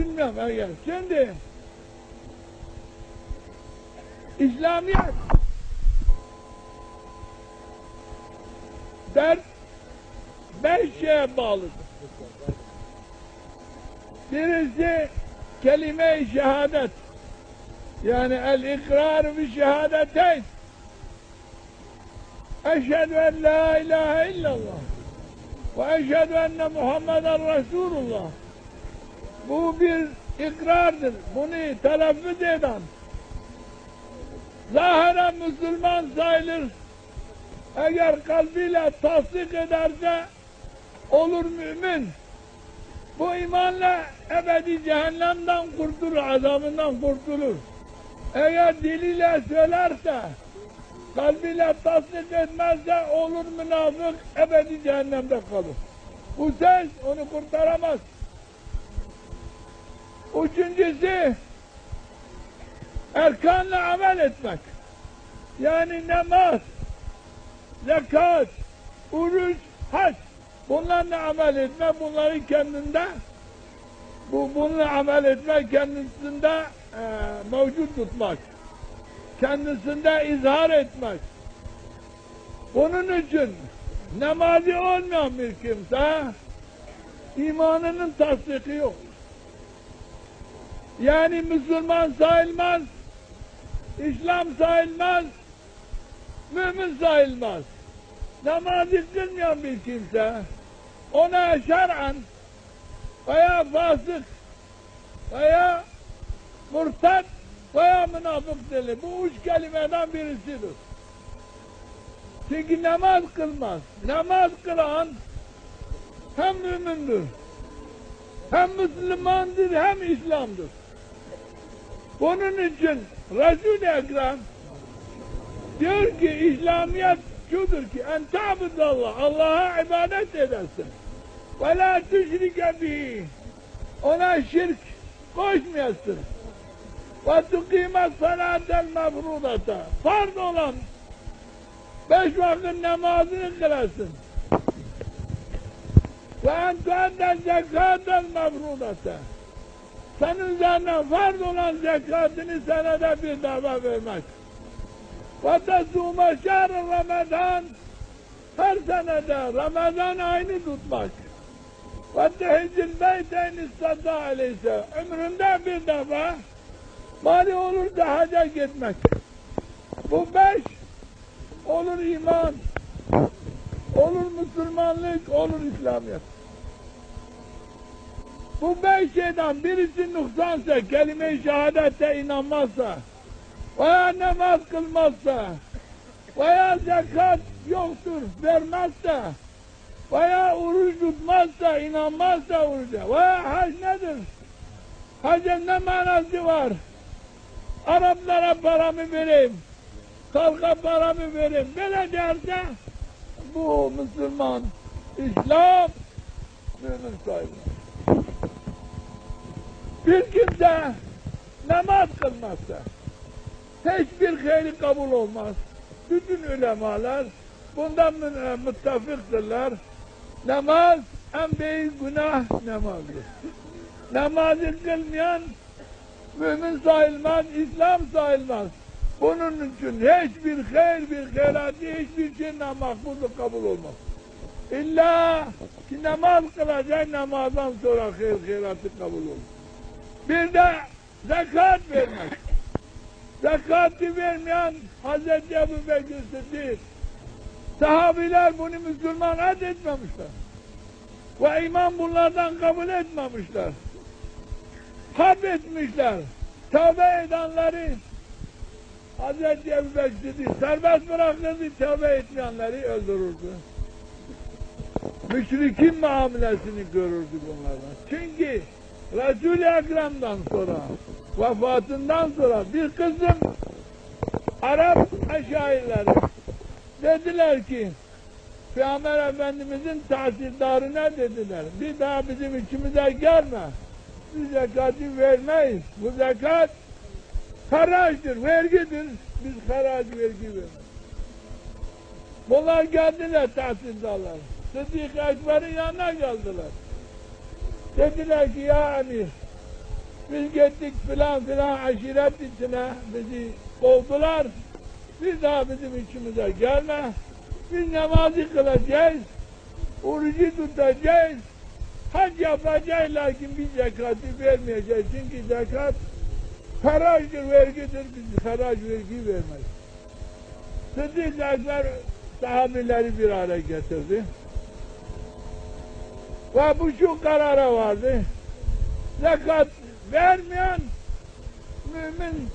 bilmem eğer. Şimdi İslamiyet dert beş şeye bağlıdır. Birisi kelime-i şehadet. Yani el-ikrar bi şehadeteyn. Eşhedü en la ilahe illallah. Ve eşhedü enne Muhammeden Resulullah. Bu bir ikrardır. Bunu telaffuz eden zahiren Müslüman sayılır. Eğer kalbiyle tasdik ederse olur mümin. Bu imanla ebedi cehennemden kurtulur, azabından kurtulur. Eğer diliyle söylerse, kalbiyle tasdik etmezse olur münafık, ebedi cehennemde kalır. Bu ses onu kurtaramaz. Üçüncüsü, erkanla amel etmek. Yani namaz, zekat, oruç, hac. Bunlarla amel etme, bunları kendinde bu bununla amel etme kendisinde e, mevcut tutmak. Kendisinde izhar etmek. Bunun için namazı olmayan bir kimse imanının tasdiki yok. Yani Müslüman sayılmaz, İslam sayılmaz, mümin sayılmaz. Namazı kılmayan bir kimse ona şer'an veya fasık veya murtad veya münafık dili. Bu üç kelimeden birisidir. Çünkü namaz kılmaz. Namaz kılan hem mümindir, hem Müslümandır, hem İslam'dır. Bunun için Resul-i Ekrem diyor ki İslamiyet şudur ki en ta'budallah Allah'a ibadet edersin. Ve la tüşrike bihi ona şirk koşmayasın. Ve tukime salatel mefrudata farz olan beş vakit namazını kılasın. Ve en tuadde zekatel mefrudata senin üzerine farz olan zekatını senede bir defa vermek. Ve tesûme şehr Ramazan her senede Ramazan ayını tutmak. Tehiccil beyteyn istadda aleyse ömründe bir defa mali olur da haca gitmek. Bu beş olur iman, olur Müslümanlık, olur İslamiyet. Bu beş şeyden birisi noksansa, kelime-i şehadette inanmazsa, veya namaz kılmazsa, veya zekat yoktur, vermezse, veya oruç tutmazsa, inanmazsa oruca, veya hac nedir? Hacın ne manası var? Araplara paramı vereyim, halka paramı vereyim, böyle derse, bu Müslüman, İslam, mümin sayılır. Bir kimse namaz kılmazsa, hiçbir hayri kabul olmaz. Bütün ulemalar bundan mü- müttafiktırlar. Namaz en büyük günah namazdır. Namazı kılmayan mümin sayılmaz, İslam sayılmaz. Bunun için hiçbir hayır, bir hayratı, hiçbir şey makbuldur, kabul olmaz. İlla ki namaz kılacak, namazdan sonra hayır, hayratı kabul olur. Bir de zekat vermek. Zekatı vermeyen Hazreti Ebu Bekir Sıddık. Sahabiler bunu Müslüman etmemişler. Ve imam bunlardan kabul etmemişler. Harp etmişler. Tövbe edenleri Hazreti Ebu Bekir Sıddık serbest bırakırdı, tövbe etmeyenleri öldürürdü. Müşrikin muamelesini görürdü bunlardan. Çünkü Resul-i Ekrem'den sonra, vefatından sonra bir kızım Arap aşayileri dediler ki Peygamber Efendimizin tahsildarına dediler. Bir daha bizim içimize gelme. Biz zekatı vermeyiz. Bu zekat haraçtır, vergidir. Biz haraç vergi vermeyiz. Bunlar geldiler tahsildarlar. Sıddık Ekber'in yanına geldiler. Dediler ki ya emir, Biz gittik filan filan aşiret içine bizi kovdular. Bir daha bizim içimize gelme. Biz namazı kılacağız. Orucu tutacağız. Hac yapacağız lakin bir zekatı vermeyeceğiz. Çünkü zekat haracdır, vergidir. Biz harac vergi vermeyiz. Sıddık Ekber sahabileri bir araya getirdi. Ve bu şu karara vardı. Zekat vermeyen mümin,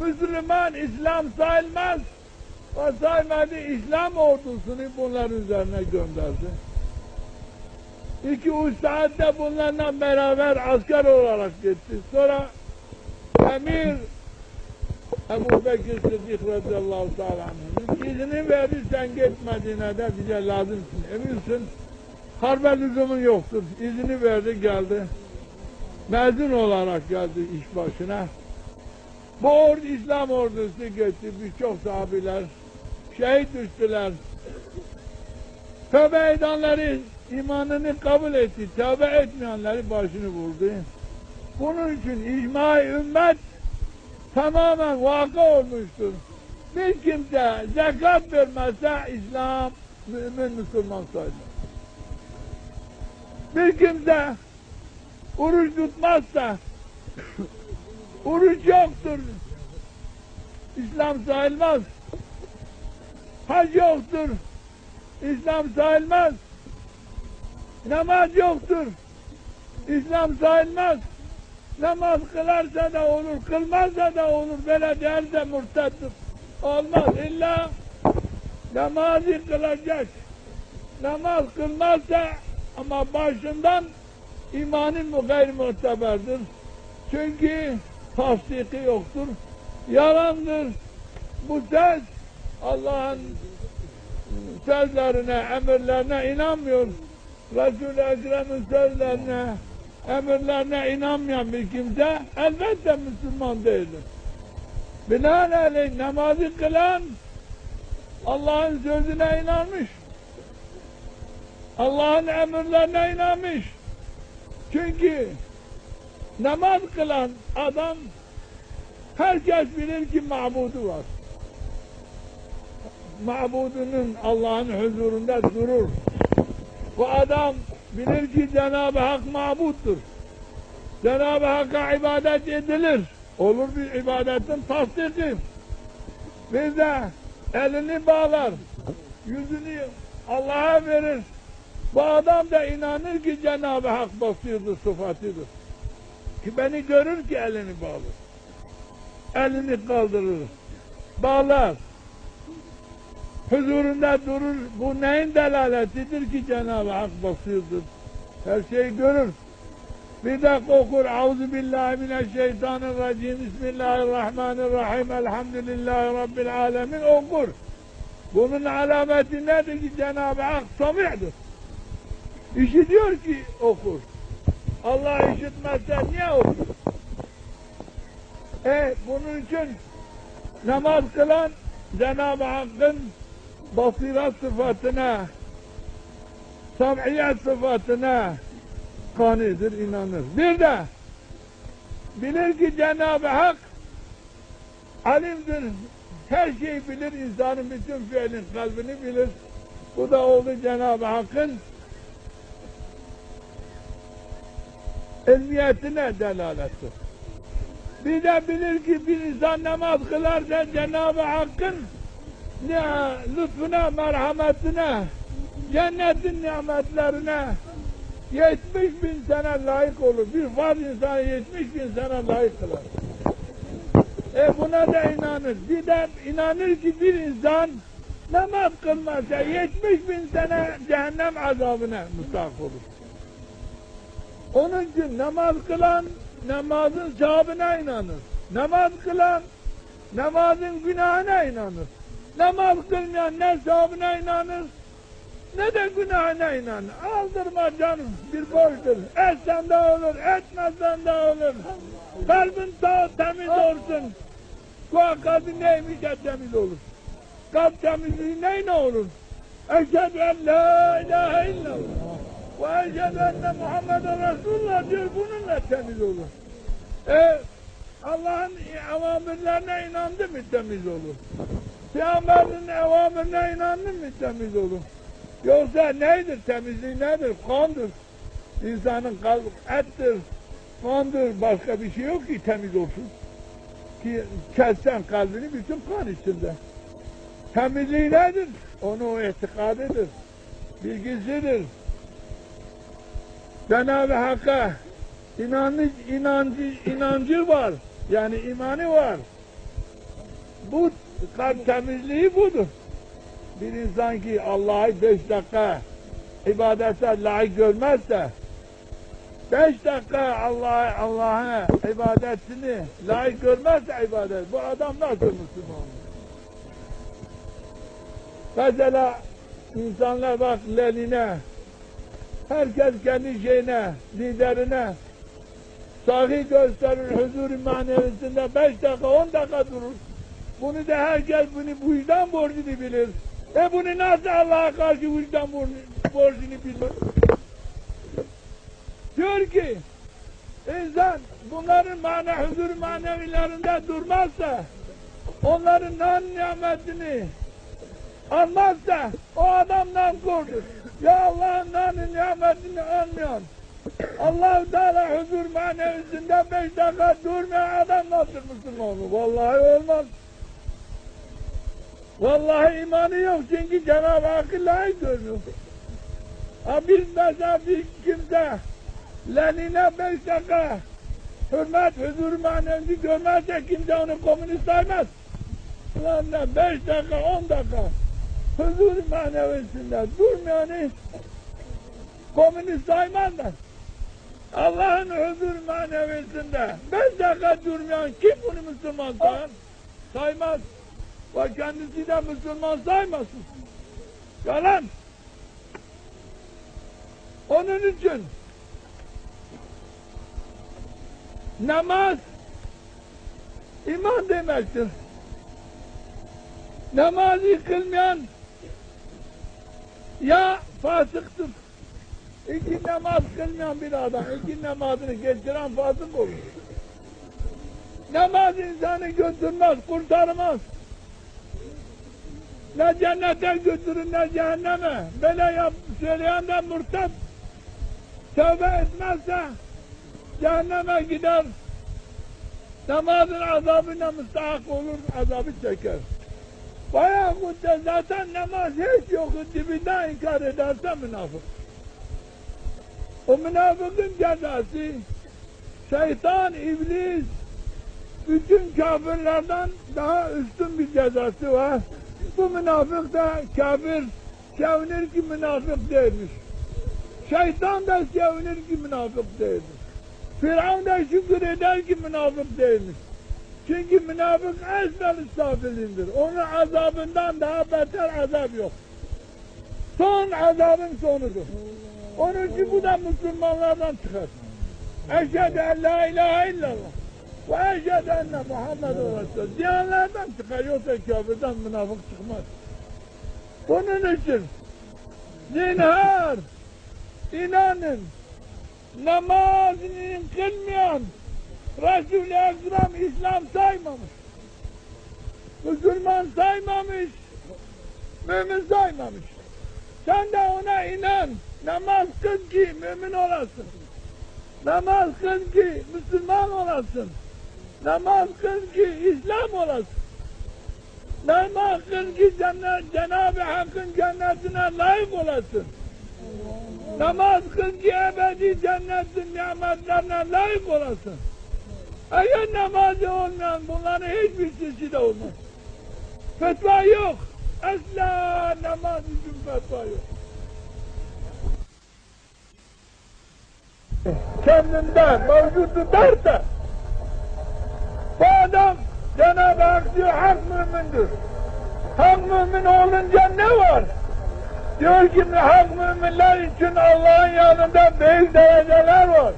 Müslüman, İslam sayılmaz. O saymadı İslam ordusunu bunların üzerine gönderdi. İki üç saatte bunlarla beraber asker olarak gitti. Sonra Emir Ebu Bekir Sıddık radıyallahu anh'ın izni verdi sen git Medine'de bize lazımsın eminsin harbe lüzumun yoktur. İzni verdi geldi. Mezun olarak geldi iş başına. Bu ordu İslam ordusu gitti birçok sahabiler şehit düştüler. Tövbe edenleri imanını kabul etti. Tövbe etmeyenleri başını vurdu. Bunun için icma ümmet tamamen vaka olmuştur. Bir kimse zekat vermezse İslam mümin Müslüman sayılır. Bir kimse oruç tutmazsa oruç yoktur. İslam sayılmaz. Hac yoktur. İslam sayılmaz. Namaz yoktur. İslam sayılmaz. Namaz kılarsa da olur, kılmazsa da olur. Böyle derse murtattır. Olmaz. İlla namazı kılacak. Namaz kılmazsa ama başından imanın mu gayri muteberdir. Çünkü tasdiki yoktur. Yalandır. Bu söz Allah'ın sözlerine, emirlerine inanmıyor. Resul-i Ekrem'in sözlerine, emirlerine inanmayan bir kimse elbette Müslüman değildir. Binaenaleyh namazı kılan Allah'ın sözüne inanmış. Allah'ın emirlerine inanmış. Çünkü namaz kılan adam herkes bilir ki mabudu var. Mabudunun Allah'ın huzurunda durur. Bu adam bilir ki Cenab-ı Hak mabuttur. Cenab-ı Hakk'a ibadet edilir. Olur bir ibadetin tasdiki. Bir de elini bağlar, yüzünü Allah'a verir. Bu adam da inanır ki Cenab-ı Hak basıyordur, sıfatıdır. Ki beni görür ki elini bağlar. Elini kaldırır, bağlar. Huzurunda durur. Bu neyin delaletidir ki Cenab-ı Hak basıyordur. Her şeyi görür. Bir de okur. Auzu billahi mineşşeytanirracim. Bismillahirrahmanirrahim. Elhamdülillahi Rabbil alemin. Okur. Bunun alameti nedir ki Cenab-ı Hak sami'dir. İşitiyor ki okur. Allah işitmezse niye okur? E bunun için namaz kılan Cenab-ı Hakk'ın basiret sıfatına, sam'iyet sıfatına kanidir, inanır. Bir de bilir ki Cenab-ı Hak alimdir, her şeyi bilir, insanın bütün fiilin kalbini bilir. Bu da oldu Cenab-ı Hakk'ın ilmiyetine delalettir. Bir de bilir ki bir insan namaz kılarsa Cenab-ı Hakk'ın ne lütfuna, merhametine, cennetin nimetlerine 70 bin sene layık olur. Bir farz insanı 70 bin sene layık kılar. E buna da inanır. Bir de inanır ki bir insan namaz kılmazsa 70 bin sene cehennem azabına müstahak olur. Onun için namaz kılan namazın sevabına inanır. Namaz kılan namazın günahına inanır. Namaz kılmayan ne sevabına inanır ne de günahına inanır. Aldırma canım bir borçtur. Etsen de olur, etmezsen de olur. Kalbin sağ temiz olsun. Kua kalbin neymiş de temiz olur. Kalp temizliği neyle olur? Eşhedü en la ilahe illallah. Ve eşhedü enne Muhammeden Resulullah diyor bununla temiz olur. E, Allah'ın avamirlerine inandı mı temiz olur. Peygamberin avamirine inandı mı temiz olur. Yoksa nedir temizlik nedir? Kandır. İnsanın kalbi ettir, kandır. Başka bir şey yok ki temiz olsun. Ki kessen kalbini bütün kan içinde. Temizliği nedir? Onu o itikadıdır. Bilgisidir. Cenab-ı Hakk'a inanı, inancı, inancı var. Yani imanı var. Bu kalp temizliği budur. Bir insan ki Allah'ı beş dakika ibadete layık görmezse beş dakika Allah'a Allah'a ibadetini layık görmezse ibadet bu adam nasıl Müslüman olur? Mesela insanlar bak Lenin'e herkes kendi şeyine, liderine sahi gösterir huzur manevisinde beş dakika, on dakika durur. Bunu da herkes bunu vicdan borcunu bilir. E bunu nasıl Allah'a karşı vicdan borcunu- bilir? Diyor ki insan bunların mana huzur manevilerinde durmazsa onların nan nimetini almazsa o adamdan kordur. Ya Allah'ın nanı nimetini almayan Allah-u Teala huzur manevisinde beş dakika durmayan adam nasıl Müslüman olur? Vallahi olmaz. Vallahi imanı yok çünkü Cenab-ı Hakk'ı layık görmüyor. Ha biz mesela bir kimse Lenin'e beş dakika hürmet, huzur manevisi görmezse kimse onu komünist saymaz. Ulan ne beş dakika, on dakika huzur manevisinde durmayanı komünist saymazlar. Allah'ın huzur manevisinde beş dakika durmayan kim bunu Müslüman sayar? Saymaz. Ve kendisi de Müslüman saymasın. Yalan. Onun için namaz iman demektir. Namazı kılmayan ya fasıktır. İki namaz kılmayan bir adam, iki namazını geçiren fasık olur. Namaz insanı götürmez, kurtarmaz. Ne cennete götürür ne cehenneme. Böyle yap, söyleyen de murtat. Tövbe etmezse cehenneme gider. Namazın azabına müstahak olur, azabı çeker. Bayağı müddet zaten namaz hiç yok dibinden inkar ederse münafık. O münafıkın cezası şeytan, iblis, bütün kafirlerden daha üstün bir cezası var. Bu münafık da kafir sevinir ki münafık değilmiş. Şeytan da sevinir ki münafık değilmiş. Firavun da şükür eder ki münafık değilmiş. Çünkü münafık esbel safilindir. Onun azabından daha beter azap yok. Son azabın sonudur. Onun için bu da Müslümanlardan çıkar. Eşhedü en la ilahe illallah. Ve eşhedü enne Muhammeden Resul. Diyanlardan çıkar yoksa kafirden münafık çıkmaz. Bunun için zinhar inanın namazını kılmayan Resul-i Ekrem İslam saymamış. Müslüman saymamış. Mümin saymamış. Sen de ona inan. Namaz kıl ki mümin olasın. Namaz kıl ki Müslüman olasın. Namaz kıl ki İslam olasın. Namaz kıl ki cennet, Cenab-ı Hakk'ın cennetine layık olasın. Namaz kıl ki ebedi cennetin nimetlerine layık olasın. Eğer namazı olmayan bunların hiçbir çeşidi olmaz. Fetva yok. Asla namaz için fetva yok. Kendinde mevcudu derse bu adam Cenab-ı Hak diyor hak mümindir. Hak mümin olunca ne var? Diyor ki hak müminler için Allah'ın yanında büyük dereceler var.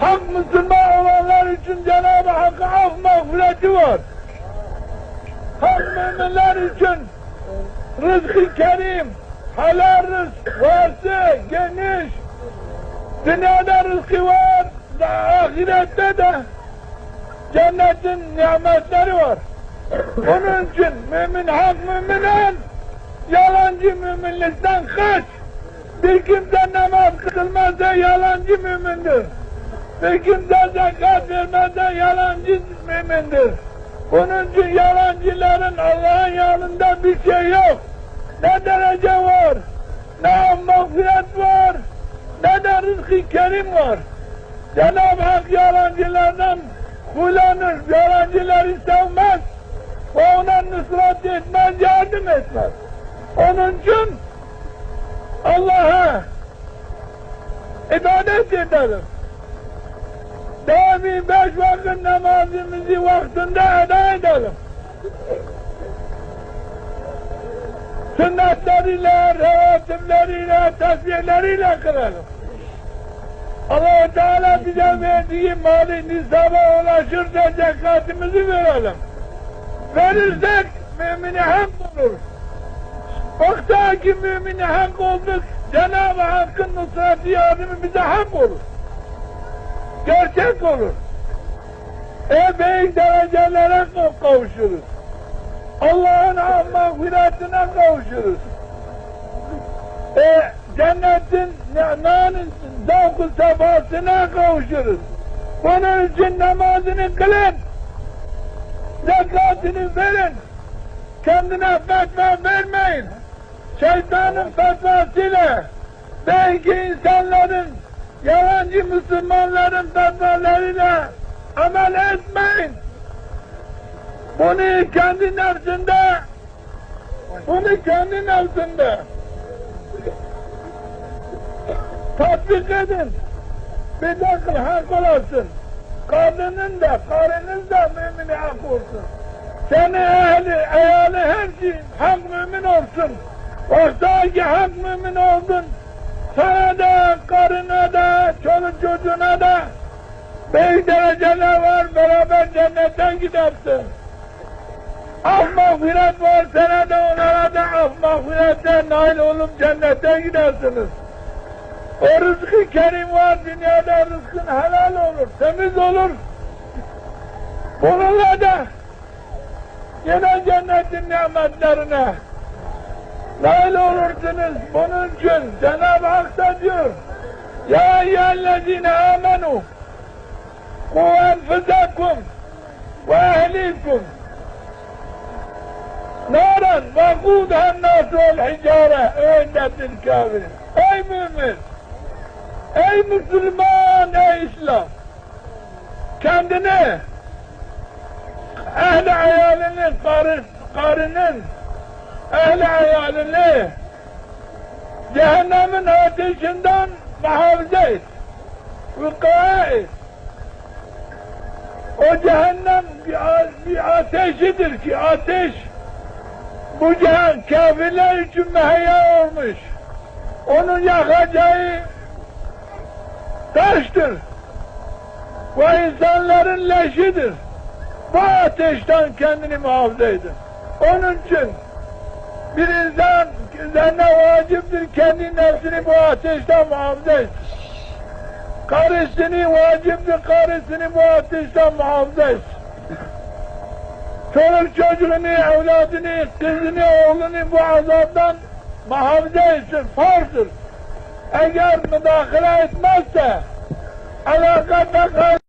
Hak Müslüman olanlar için Cenab-ı Hakk'a af mağfireti var. Hak müminler için rızkı kerim, helal rızk, varsı, geniş, Dünyada rızkı var, da ahirette de cennetin nimetleri var. Onun için mümin hak müminin yalancı müminlikten kaç. Bir kimse namaz kılmazsa yalancı mümindir. Bir kimse zekat vermezse yalancı mümindir. Bunun için yalancıların Allah'ın yanında bir şey yok. Ne derece var, ne mağfiret var, ne de rızkı kerim var. Cenab-ı Hak yalancılardan kullanır, yalancıları sevmez ve ona nusrat etmez, yardım etmez. Onun için Allah'a ibadet edelim. Daimi beş vakit namazımızı vaktinde eda edelim. Sünnetleriyle, revatimleriyle, tesbihleriyle kılalım. allah Teala bize verdiği mali nisaba ulaşırsa zekatımızı verelim. Verirsek mümine hak olur. Bakta ki mümine hak olduk, Cenab-ı Hakk'ın nusrati yardımı bize hak olur. Gerçek olur. E büyük derecelere kavuşuruz. Allah'ın mağfiretine kavuşuruz. E cennetin nanın zavkı sefasına kavuşuruz. Bunun için namazını kılın. Zekatını verin. Kendine fetva vermeyin. Şeytanın fetvasıyla belki insanların yalancı Müslümanların fetvalarıyla amel etmeyin. Bunu kendi nefsinde bunu kendi nefsinde tatbik edin. Bir dakika hak olasın. Kadının da, karının da mümini hak olsun. Seni ehli, eyali her şey hak mümin olsun. Oysa ki hak mümin oldun. Sana da, karına da, çoluk çocuğuna da büyük dereceler var. Beraber cennetten gidersin. Af mağfiret var sana da onlara da af mağfiretten nail olup cennetten gidersiniz. O rızkı kerim var dünyada rızkın helal olur, temiz olur. Bununla da yine cennetin nimetlerine nail olursunuz. Bunun için Cenab-ı Hak da diyor. Ya eyyellezine amenu ku enfüzekum ve ehlikum naran ve kudhen nasıl hicare öğündetin kafir. Ey mümin! Ey Müslüman, ey İslam! Kendini, ehli hayalini, karı, karının, ehli hayalini cehennemin ateşinden muhafaza et vıkaya et o cehennem bir, bir ateşidir ki ateş bu cihan kafirler için müheyya olmuş. Onun yakacağı taştır. Ve insanların leşidir. Bu ateşten kendini muhafaza edin. Onun için bir insan üzerine vaciptir kendi nefsini bu ateşten muhafaza. Karısını vaciptir karısını bu ateşten muhafaza etsin. Çoluk çocuğunu, evladını, kızını, oğlunu bu azaptan muhafaza etsin, farzdır. Eğer müdahale etmezse, alakada kal